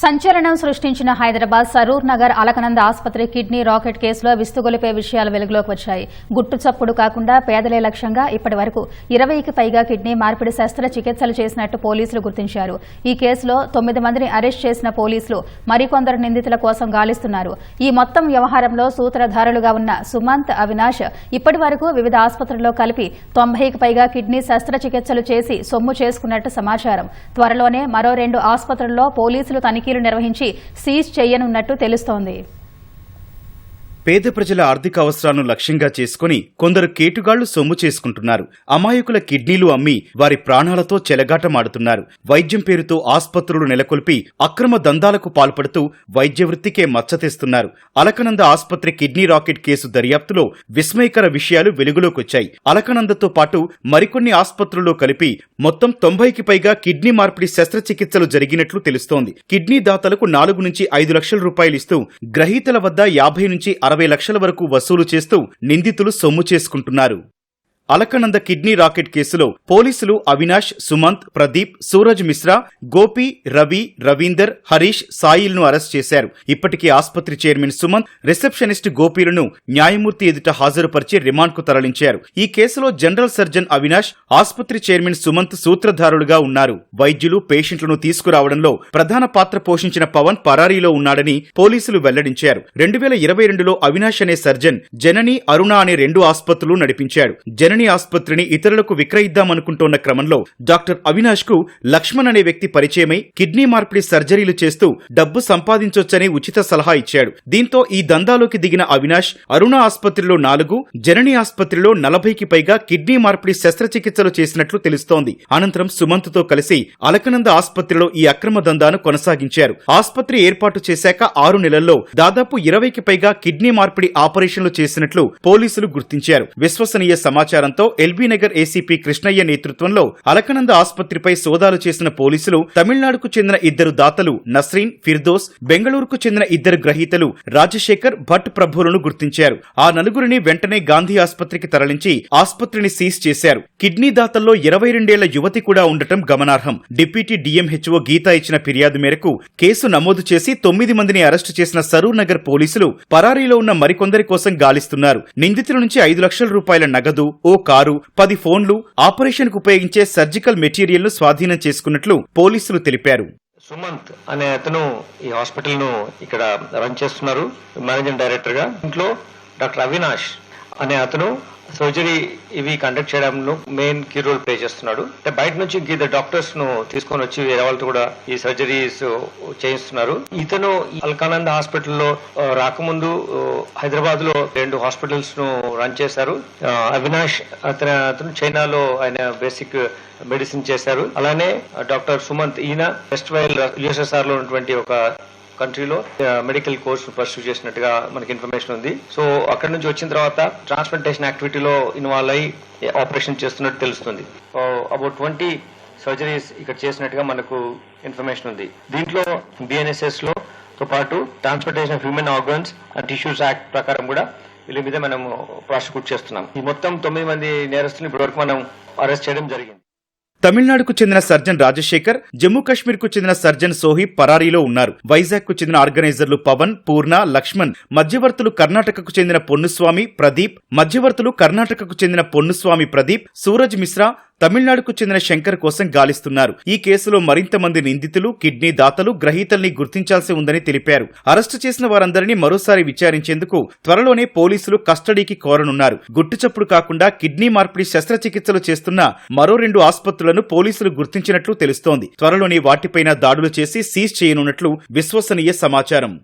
సంచలనం సృష్టించిన హైదరాబాద్ సరూర్ నగర్ అలకనంద ఆసుపత్రి కిడ్నీ రాకెట్ కేసులో విస్తుగొలిపే విషయాలు వెలుగులోకి వచ్చాయి. గుట్టు చప్పుడు కాకుండా పేదలే లక్ష్యంగా ఇప్పటి వరకు ఇరవైకి పైగా కిడ్నీ మార్పిడి శస్త్రచికిత్సలు చేసినట్టు పోలీసులు గుర్తించారు. ఈ కేసులో తొమ్మిది మందిని అరెస్ట్ చేసిన పోలీసులు మరికొందరు నిందితుల కోసం గాలిస్తున్నారు. ఈ మొత్తం వ్యవహారంలో సూత్రధారులుగా ఉన్న సుమంత్ అవినాష్ ఇప్పటి వరకు వివిధ ఆసుపత్రుల్లో కలిపి తొంభైకి పైగా కిడ్నీ శస్త్రచికిత్సలు చేసి సొమ్ము చేసుకున్నట్టు సమాచారం. త్వరలోనే మరో రెండు ఆసుపత్రుల్లో పోలీసులు తనిఖీలు నిర్వహించి సీజ్ చేయనున్నట్టు తెలుస్తోంది. పేద ప్రజల ఆర్థిక అవసరాలను లక్ష్యంగా చేసుకుని కొందరు కేటుగాళ్ళు సొమ్ము చేసుకుంటున్నారు. అమాయకుల కిడ్నీలు అమ్మి వారి ప్రాణాలతో చెలగాటమాడుతున్నారు. వైద్యం పేరుతో ఆస్పత్రులు నెలకొల్పి అక్రమ దందాలకు పాల్పడుతూ వైద్య వృత్తికే మచ్చతెస్తున్నారు. అలకనంద ఆస్పత్రి కిడ్నీ రాకెట్ కేసు దర్యాప్తులో విస్మయకర విషయాలు వెలుగులోకొచ్చాయి. అలకనందతో పాటు మరికొన్ని ఆస్పత్రుల్లో కలిపి మొత్తం తొంభైకి పైగా కిడ్నీ మార్పిడి శస్త్రచికిత్సలు జరిగినట్లు తెలుస్తోంది. కిడ్నీ దాతలకు నాలుగు నుంచి ఐదు లక్షల రూపాయలు ఇస్తూ గ్రహీతల వద్ద యాభై నుంచి అరవై లక్షల వరకు వసూలు చేస్తూ నిందితులు సొమ్ము చేసుకుంటున్నారు. అలకనంద కిడ్నీ రాకెట్ కేసులో పోలీసులు అవినాష్ సుమంత్ ప్రదీప్ సూరజ్ మిశ్రా గోపి రవి రవీందర్ హరీష్ సాయిల్ను అరెస్ట్ చేశారు. ఇప్పటికే ఆసుపత్రి చైర్మన్ సుమంత్ రిసెప్షనిస్ట్ గోపీలను న్యాయమూర్తి ఎదుట హాజరుపరిచి రిమాండ్కు తరలించారు. ఈ కేసులో జనరల్ సర్జన్ అవినాష్ ఆసుపత్రి చైర్మన్ సుమంత్ సూత్రధారులుగా ఉన్నారు. వైద్యులు పేషెంట్లను తీసుకురావడంలో ప్రధాన పాత్ర పోషించిన పవన్ పరారీలో ఉన్నాడని పోలీసులు వెల్లడించారు. రెండు వేల ఇరవై రెండులో అవినాష్ అనే సర్జన్ జనని అరుణ అనే రెండు ఆసుపత్రులు నడిపించాడు. జనని ఆసుపత్రిని ఇతరులకు విక్రయిద్దామనుకుంటోన్న క్రమంలో డాక్టర్ అవినాష్కు లక్ష్మణ్ అనే వ్యక్తి పరిచయమై కిడ్నీ మార్పిడి సర్జరీలు చేస్తూ డబ్బు సంపాదించొచ్చని ఉచిత సలహా ఇచ్చాడు. దీంతో ఈ దందాలోకి దిగిన అవినాష్ అరుణ ఆసుపత్రిలో నాలుగు జనని ఆసుపత్రిలో నలభైకి పైగా కిడ్నీ మార్పిడి శస్త్రచికిత్సలు చేసినట్లు తెలుస్తోంది. అనంతరం సుమంత్తో కలిసి అలకనంద ఆసుపత్రిలో ఈ అక్రమ దందాను కొనసాగించారు. ఆసుపత్రి ఏర్పాటు చేశాక ఆరు నెలల్లో దాదాపు ఇరవైకి పైగా కిడ్నీ మార్పిడి ఆపరేషన్లు చేసినట్లు పోలీసులు గుర్తించారు. విశ్వసనీయ సమాచారం సమాచారంతో ఎల్బీ నగర్ ఏసీపీ కృష్ణయ్య నేతృత్వంలో అలకనంద ఆసుపత్రిపై సోదాలు చేసిన పోలీసులు తమిళనాడుకు చెందిన ఇద్దరు దాతలు నస్రీన్ ఫిర్దోస్ బెంగళూరుకు చెందిన ఇద్దరు గ్రహీతలు రాజశేఖర్ భట్ ప్రభువులను గుర్తించారు. ఆ నలుగురిని వెంటనే గాంధీ ఆసుపత్రికి తరలించి ఆసుపత్రిని సీజ్ చేశారు. కిడ్నీ దాతల్లో ఇరవై రెండేళ్ళ యువతి కూడా ఉండటం గమనార్హం. డిప్యూటీ డీఎంహెచ్ఓ గీత ఇచ్చిన ఫిర్యాదు మేరకు కేసు నమోదు చేసి తొమ్మిది మందిని అరెస్టు చేసిన సరూర్ నగర్ పోలీసులు పరారీలో ఉన్న మరికొందరి కోసం గాలిస్తున్నారు. నిందితుల నుంచి ఐదు లక్షల రూపాయల నగదు ఓ కారు పది ఫోన్లు ఆపరేషన్కు ఉపయోగించే సర్జికల్ మెటీరియల్ను స్వాధీనం చేసుకున్నట్లు పోలీసులు తెలిపారు. సుమంత్ అనే అతను ఈ హాస్పిటల్ను ఇక్కడ రన్ చేస్తున్నారు మేనేజింగ్ డైరెక్టర్గా ఇంట్లో డాక్టర్ అవినాష్ అనే అతను సర్జరీ ఇవి కండక్ట్ చేయడంలో మెయిన్ కీ రోల్ ప్లే చేస్తున్నాడు. అంటే బయట నుంచి ఇంక డాక్టర్స్ను తీసుకొని వచ్చి వేరే వాళ్ళతో కూడా ఈ సర్జరీస్ చేయిస్తున్నారు. ఇతను అల్కానంద్ హాస్పిటల్లో రాకముందు హైదరాబాద్లో రెండు హాస్పిటల్స్ను రన్ చేశారు. అవినాష్ అతను అతను చైనాలో ఆయన బేసిక్ మెడిసిన్ చేశారు. అలానే డాక్టర్ సుమంత్ ఈయన వెస్ట్ వైల్ యుఎస్ఎస్ఆర్లో ఉన్నటువంటి ఒక కంట్రీలో మెడికల్ కోర్స్ పర్సూ చేసినట్టుగా మనకి ఇన్ఫర్మేషన్ ఉంది. సో అక్కడ నుంచి వచ్చిన తర్వాత ట్రాన్స్ప్లాంటేషన్ యాక్టివిటీలో ఇన్వాల్వ్ అయ్యి ఆపరేషన్ చేస్తున్నట్టు తెలుస్తుంది. అబౌట్ ట్వంటీ సర్జరీస్ ఇక్కడ చేసినట్టుగా మనకు ఇన్ఫర్మేషన్ ఉంది. దీంట్లో బిఎన్ఎస్ఎస్లో తో పాటు transplantation of human organs and tissues act ప్రకారం కూడా వీళ్ళ మీద మనం ప్రాసిక్యూట్ చేస్తున్నాం. ఈ మొత్తం తొమ్మిది మంది నేరస్తులు ఇప్పటివరకు మనం అరెస్ట్ చేయడం జరిగింది. తమిళనాడుకు చెందిన సర్జన్ రాజశేఖర్ జమ్మూ కాశ్మీర్కు చెందిన సర్జన్ సోహిబ్ పరారీలో ఉన్నారు. వైజాగ్కు చెందిన ఆర్గనైజర్లు పవన్ పూర్ణ లక్ష్మణ్ మధ్యవర్తులు కర్ణాటకకు చెందిన పొన్నుస్వామి ప్రదీప్ మధ్యవర్తులు కర్ణాటకకు చెందిన పొన్నుస్వామి ప్రదీప్ సూరజ్ మిశ్రా తమిళనాడుకు చెందిన శంకర్ కోసం గాలిస్తున్నారు. ఈ కేసులో మరింత మంది నిందితులు కిడ్నీ దాతలు గ్రహీతల్ని గుర్తించాల్సి ఉందని తెలిపారు. అరెస్టు చేసిన వారందరినీ మరోసారి విచారించేందుకు త్వరలోనే పోలీసులు కస్టడీకి కోరనున్నారు. గుట్టుచప్పుడు కాకుండా కిడ్నీ మార్పిడి శస్త్రచికిత్సలు చేస్తున్న మరో రెండు ఆసుపత్రులను పోలీసులు గుర్తించినట్లు తెలుస్తోంది. త్వరలోనే వాటిపైన దాడులు చేసి సీజ్ చేయనున్నట్లు విశ్వసనీయ సమాచారం.